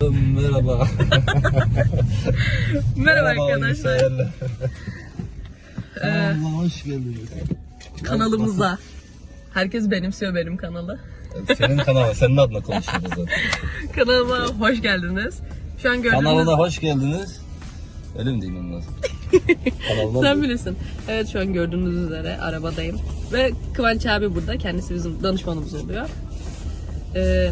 Merhaba. Merhaba arkadaşlar. Allah hoş geldiniz. Kanalımıza. Herkes benimsiyor benim kanalı. Senin kanalın, senin adına konuşuyoruz zaten. Kanalıma hoş geldiniz. Şu an gördüğünüz... Kanalına hoş geldiniz. Öyle mi diyeyim lazım? Kanalına Sen bilirsin. Evet şu an gördüğünüz üzere arabadayım. Ve Kıvanç abi burada. Kendisi bizim danışmanımız oluyor. Ee,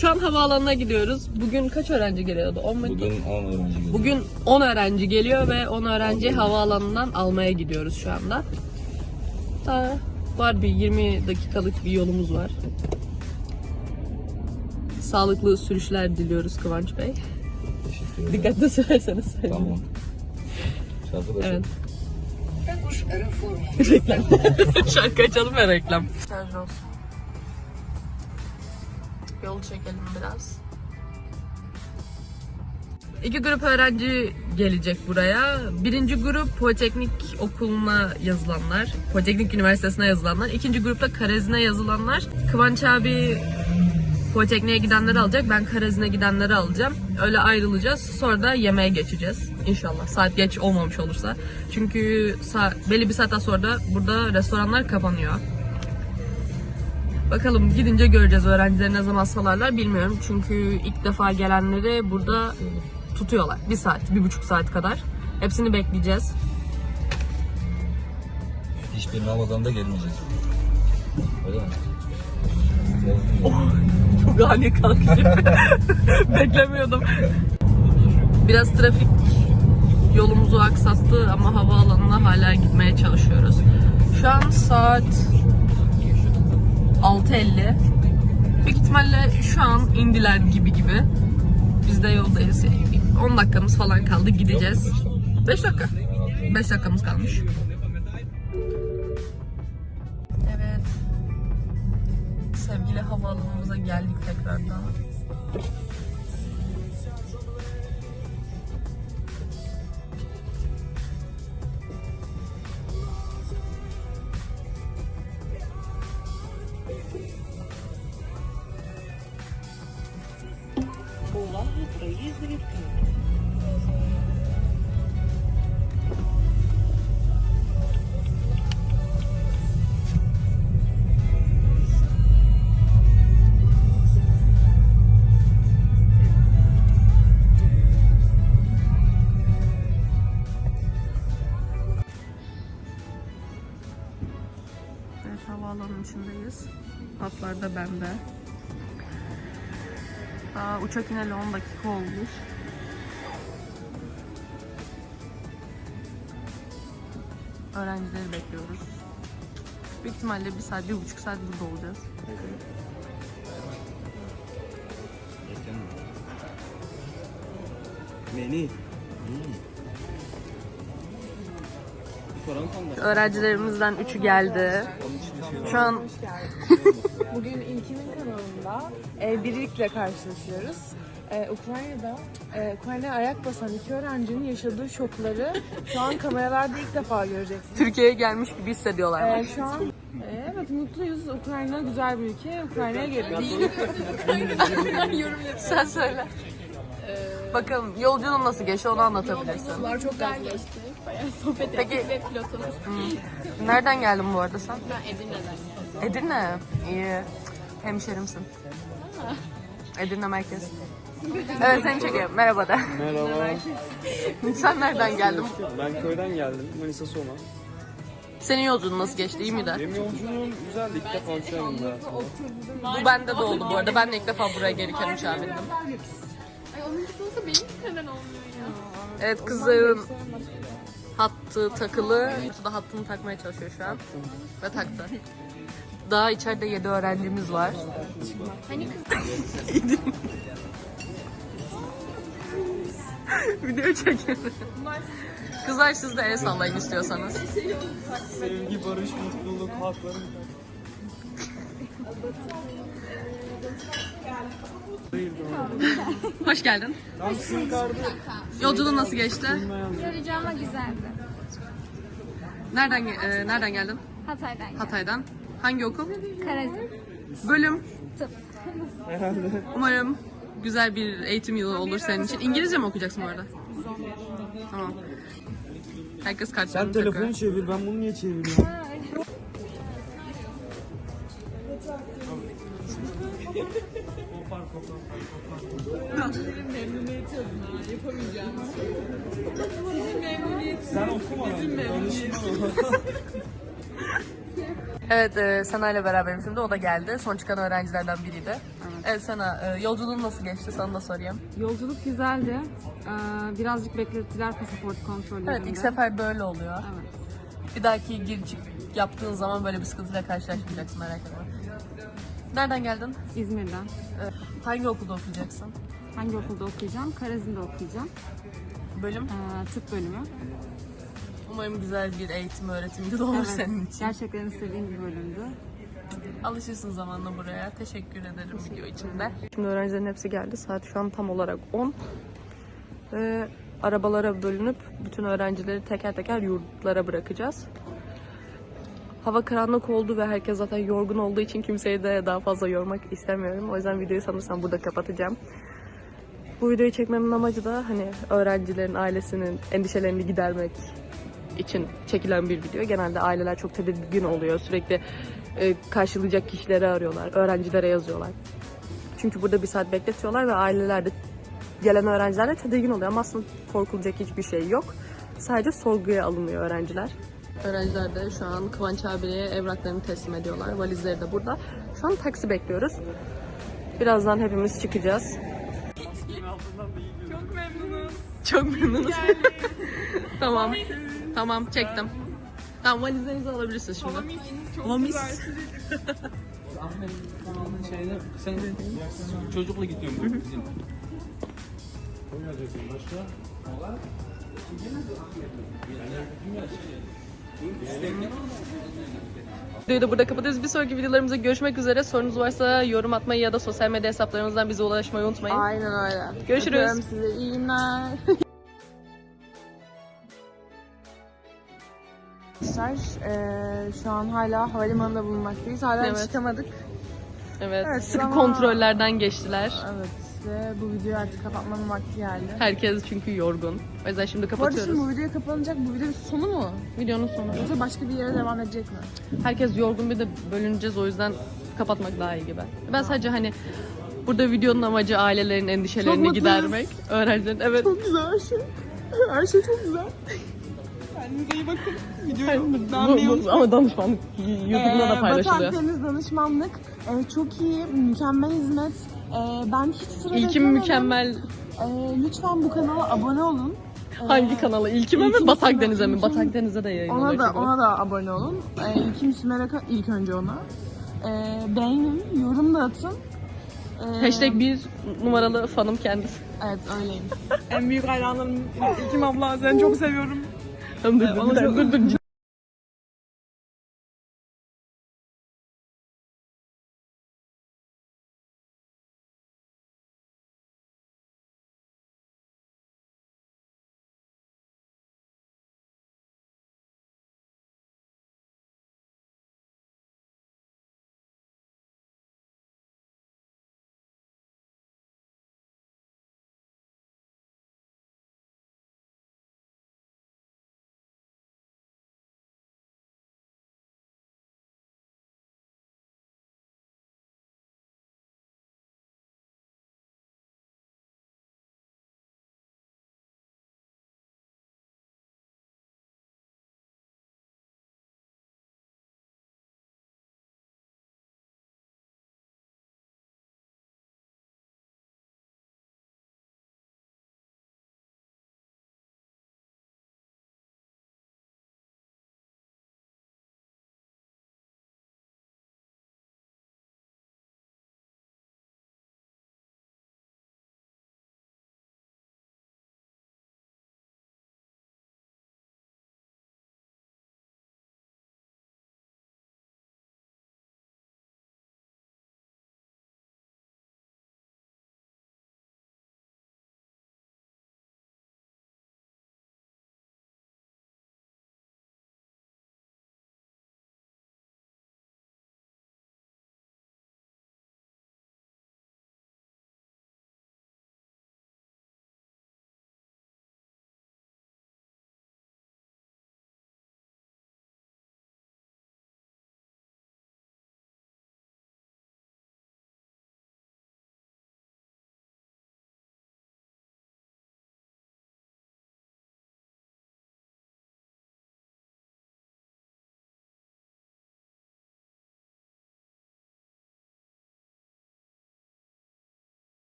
şu an havaalanına gidiyoruz. Bugün kaç öğrenci geliyordu? 10 mu? Bugün 10 öğrenci geliyor. Bugün 10 öğrenci geliyor ve 10 öğrenci havaalanından almaya gidiyoruz şu anda. Daha var bir 20 dakikalık bir yolumuz var. Sağlıklı sürüşler diliyoruz Kıvanç Bey. Teşekkür ederim. Dikkatli sürerseniz. Tamam. Şarkı da Evet. reklam. Şarkı açalım ve reklam. Şarj olsun. Yol çekelim biraz. İki grup öğrenci gelecek buraya. Birinci grup Politeknik Okulu'na yazılanlar, Politeknik Üniversitesi'ne yazılanlar. İkinci grupta Karezin'e yazılanlar. Kıvanç abi Politekniğe gidenleri alacak, ben Karezin'e gidenleri alacağım. Öyle ayrılacağız. Sonra da yemeğe geçeceğiz. İnşallah. Saat geç olmamış olursa. Çünkü sa- belli bir saatten sonra da burada restoranlar kapanıyor. Bakalım gidince göreceğiz öğrencileri ne zaman salarlar bilmiyorum. Çünkü ilk defa gelenleri burada tutuyorlar. Bir saat, bir buçuk saat kadar. Hepsini bekleyeceğiz. Hiçbir Ramazan'da gelmeyeceğiz. Öyle mi? Çok ani kalkıyor. Beklemiyordum. Biraz trafik yolumuzu aksattı ama havaalanına hala gitmeye çalışıyoruz. Şu an saat 6.50. Büyük ihtimalle şu an indiler gibi gibi. Biz de yoldayız. 10 dakikamız falan kaldı gideceğiz. 5 dakika. 5 dakikamız kalmış. Evet. Sevgili havaalanımıza geldik tekrardan. Hatlar da bende. Aa, uçak ineli 10 dakika olmuş. Öğrencileri bekliyoruz. Büyük ihtimalle bir saat, bir buçuk saat burada olacağız. Beni. Öğrencilerimizden üçü geldi. Şu an Bugün İlkin'in kanalında e, birlikle karşılaşıyoruz. E, Ukrayna'da e, Ukrayna'ya ayak basan iki öğrencinin yaşadığı şokları şu an kameralarda ilk defa göreceksiniz. Türkiye'ye gelmiş gibi hissediyorlar. E, şu an e, evet mutluyuz. Ukrayna güzel bir ülke. Ukrayna'ya geliyoruz. Sen söyle. Bakalım yolculuğun nasıl geçti onu anlatabilirsin. çok güzel geçti. Bayağı sohbet Peki ve pilotumuz. hmm, nereden geldin bu arada sen? Ben Edirne'den. Edirne. İyi. Hemşerimsin. Edirne merkez. Evet seni çekiyorum. Merhaba de. Merhaba. Sen nereden geldin? Ben köyden geldim. Manisa Soma. Senin yolculuğun nasıl geçti? İyi miydi? Benim yolculuğum güzeldi. İlk defa uçuyorum da. Bu bende de oldu bu arada. Ben de ilk defa buraya gelirken uçağa bindim. Onun kısası benim neden olmuyor ya? Evet kızların hattı takılı. Yusuf da hattını takmaya çalışıyor şu an. Ve taktı. Daha içeride 7 öğrencimiz var. Hani kız Video çekiyorum. Kızlar siz de el sallayın istiyorsanız. Sevgi, barış, mutluluk, hakları. Hoş geldin. Yolculuğun nasıl geçti? Yarayacağıma güzeldi. Nereden ge- e, nereden geldin? Hatay'dan geldim. Hatay'dan. Hangi okul? Karazin. Bölüm. Tıp. Umarım güzel bir eğitim yılı olur senin için. İngilizce mi okuyacaksın bu arada? Tamam. Herkes kartlarını Sen telefonu çevir ben bunu niye çeviriyorum? Sen okuma. Evet, e, Sana ile beraberim şimdi. O da geldi. Son çıkan öğrencilerden biriydi. Evet, Sana e, yolculuğun nasıl geçti? Sana da sorayım. Yolculuk güzeldi. Ee, birazcık beklettiler pasaport kontrollerinde. Evet, ilk sefer böyle oluyor. Evet. Bir dahaki gir çık yaptığın zaman böyle bir sıkıntıyla karşılaşmayacaksın merak etme. Nereden geldin? İzmir'den. E, hangi okulda okuyacaksın? Hangi okulda okuyacağım? Karezin'de okuyacağım. Bölüm? Ee, tıp bölümü. Umarım güzel bir eğitim, öğretim yılı olur Evet, senin için. Gerçekten istediğim bir bölümdü. Alışırsın zamanla buraya. Teşekkür ederim video içinde. Şimdi öğrencilerin hepsi geldi. Saat şu an tam olarak 10. Ve arabalara bölünüp bütün öğrencileri teker teker yurtlara bırakacağız. Hava karanlık oldu ve herkes zaten yorgun olduğu için kimseyi de daha fazla yormak istemiyorum. O yüzden videoyu sanırsam burada kapatacağım. Bu videoyu çekmemin amacı da hani öğrencilerin ailesinin endişelerini gidermek için çekilen bir video. Genelde aileler çok tedirgin oluyor. Sürekli e, karşılayacak kişileri arıyorlar. Öğrencilere yazıyorlar. Çünkü burada bir saat bekletiyorlar ve aileler de gelen öğrenciler de tedirgin oluyor. Ama aslında korkulacak hiçbir şey yok. Sadece sorguya alınıyor öğrenciler. Öğrenciler de şu an Kıvanç abiye evraklarını teslim ediyorlar. Valizleri de burada. Şu an taksi bekliyoruz. Birazdan hepimiz çıkacağız. Çok memnunuz. Çok memnunuz. tamam. Tamam çektim. Tamam valizlerinizi alabilirsiniz şimdi. Mamis. Şeyde, sen çocukla gidiyorum. Bizim. Videoyu da burada kapatıyoruz. Bir sonraki videolarımızda görüşmek üzere. Sorunuz varsa yorum atmayı ya da sosyal medya hesaplarımızdan bize ulaşmayı unutmayın. Aynen öyle. Görüşürüz. Öpüyorum sizi. İyi günler. Arkadaşlar eee, şu an hala havalimanında bulunmaktayız. Hala Evet. çıkamadık. Evet, Evet, sıkı ama- kontrollerden geçtiler. Evet ve bu videoyu artık kapatmanın vakti geldi. Herkes çünkü yorgun. O yüzden şimdi Bu arada kapatıyoruz. şimdi bu video kapanacak. Bu videonun sonu mu? Videonun sonu. Yoksa başka bir yere devam edecek mi? Herkes yorgun bir de bölüneceğiz o yüzden kapatmak daha iyi gibi. Ben sadece hani burada videonun amacı ailelerin Çok endişelerini mutluyuz. gidermek. Öğrencilerin evet. Çok güzel her şey. Her şey çok güzel. Kendinize iyi bakın. Videoyu Bu, bu, ama danışmanlık YouTube'da da Ee, paylaşılıyor. Vatan Deniz Danışmanlık ee, çok iyi, mükemmel hizmet. Ee, ben hiç sıra İlkim beklemedim. mükemmel Ee, lütfen bu kanala abone olun. Ee, hangi kanala? İlkime mi İlkim Batak Sümer- Deniz'e mi? İlkim- Batak Deniz'e de yayınlanıyor. Ona da çünkü. ona da abone olun. Ee, İlkim Sümer'e ilk önce ona. Ee, beğenin, yorum da atın. Ee, Hashtag bir numaralı fanım kendisi. Evet öyleyim. en büyük hayranlarım İlkim abla. Seni çok seviyorum. Dur dur dur. dur, dur.